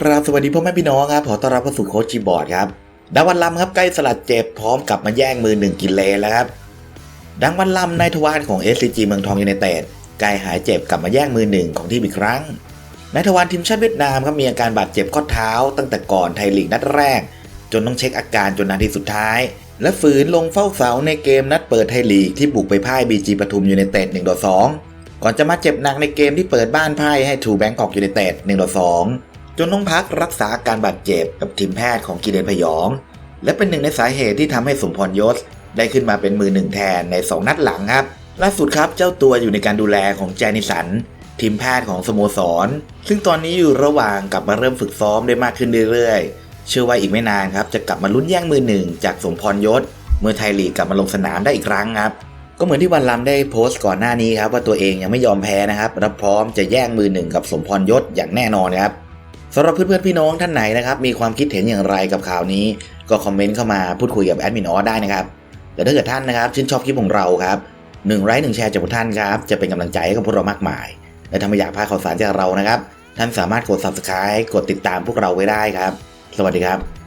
กราบสวัสดีพ่อแม่พี่น้องครับขอต้อนรับเข้าสู่โคชีบอร์ดครับดาวันลำครับใกล้สลัดเจ็บพร้อมกลับมาแย่งมือหนึ่งกินเลนแล้วครับดังวันลำนายทวารของ SCG เมืองทองยูไนเต็ดใกล้หายเจ็บกลับมาแย่งมือหนึ่งของทีมอีกครั้งนายทวารทีมชาติเวียดนามครับมีอาการบาดเจ็บข้อเท้า ตั้งแต่ก่อนไทยลีกนัดแรก จนต้องเช็คอาการจนนาทีสุดท้าย และฝืนลงเฝ้าเสาในเกมนัดเปิดไทยลีกที่บุกไปพ่ายบีจีปทุมยูไนเต็ด1ต่อ2ก่อนจะมาเจ็บหนักในเกมที่เปิดบ้านพ่ายให้ทูแบงกอกยูไนเต็ด1ต่อ2 จนต้องพักรักษาอาการบาดเจ็บกับทีมแพทย์ของกีเดนพยอง และเป็นหนึ่งในสาเหตุที่ทำให้สมพรยศ ได้ขึ้นมาเป็นมือหนึ่งแทนใน 2 นัดหลังครับ ล่าสุดครับเจ้าตัวอยู่ในการดูแลของแจนิสัน ทีมแพทย์ของสโมสร ซึ่งตอนนี้อยู่ระหว่างกลับมาเริ่มฝึกซ้อมได้มากขึ้นเรื่อยๆ เชื่อว่าอีกไม่นานครับจะกลับมาลุ้นแย่งมือหนึ่งจากสมพรยศ เมื่อไทยลีกกลับมาลงสนามได้อีกครั้งครับก็เหมือนที่วันลำได้โพสต์ก่อนหน้านี้ครับว่าตัวเองยังไม่ยอมแพ้นะครับและพร้อมจะแย่งมือหนึ่งกับสมพรยศอย่างแน่นอนครับ สำหรับเพื่อนๆพี่น้องท่านไหนนะครับมีความคิดเห็นอย่างไรกับข่าวนี้ ก็คอมเมนต์เข้ามาพูดคุยกับแอดมินออสได้นะครับแต่ถ้าเกิดท่านนะครับชื่นชอบคลิปของเราครับหนึ่งไลค์หนึ่งแชร์จากพวกท่านครับจะเป็นกำลังใจให้กับพวกเรามากมาย และถ้าไม่อยากพลาดข่าวสารจากเรานะครับ ท่านสามารถกด subscribe กดติดตามพวกเราไว้ได้ครับ สวัสดีครับ